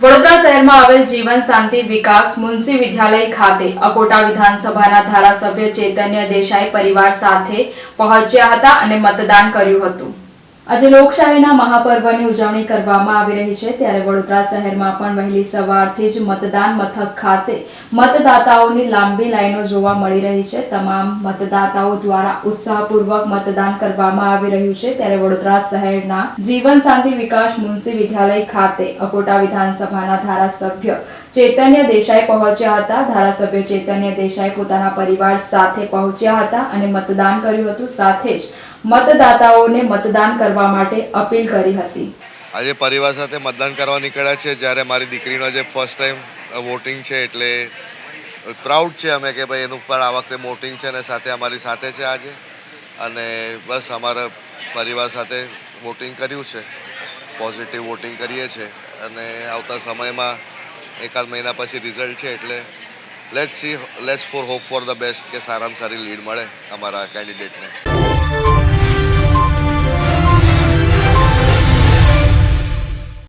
વડોદરા શહેરમાં આવેલ જીવન શાંતિ વિકાસ મુનસી વિદ્યાલય ખાતે અકોટા વિધાનસભાના ધારાસભ્ય ચૈતન્ય દેસાઈ પરિવાર સાથે પહોંચ્યા હતા અને મતદાન કર્યું હતું. આજે લોકશાહીના મહાપર્વની ઉજવણી કરવામાં આવી રહી છે, ત્યારે વડોદરા શહેરમાં પણ વહેલી સવારથી જ મતદાન મથક ખાતે મતદાતાઓની લાંબી લાઈનો જોવા મળી રહી છે. તમામ મતદાતાઓ દ્વારા ઉત્સાહપૂર્વક મતદાન કરવામાં આવી રહ્યું છે, ત્યારે વડોદરા શહેરના જીવન શાંતિ વિકાસ મુનસી વિદ્યાલય ખાતે અકોટા વિધાનસભાના ધારાસભ્ય ચૈતન્ય દેસાઈ પહોંચ્યા હતા. ધારાસભ્ય ચૈતન્ય દેસાઈ પોતાના પરિવાર સાથે પહોંચ્યા હતા અને મતદાન કર્યું હતું. સાથે જ મતદાતાઓને મતદાન કરવા માટે અપીલ કરી હતી. આજે પરિવાર સાથે મતદાન કરવા નીકળ્યા છે. જ્યારે મારી દીકરીનો આજે ફર્સ્ટ ટાઈમ વોટિંગ છે એટલે પ્રાઉડ છે અમે કે ભાઈ એનું પણ આ વખતે વોટિંગ છે અને સાથે અમારી સાથે છે આજે. અને બસ અમારા પરિવાર સાથે વોટિંગ કર્યું છે. પોઝિટિવ વોટિંગ કરીએ છીએ અને આવતા સમયમાં એકાદ મહિના પછી રિઝલ્ટ છે એટલે let see let's for hope for the best કે સારામાં સારી લીડ મળે અમારા કેન્ડિડેટને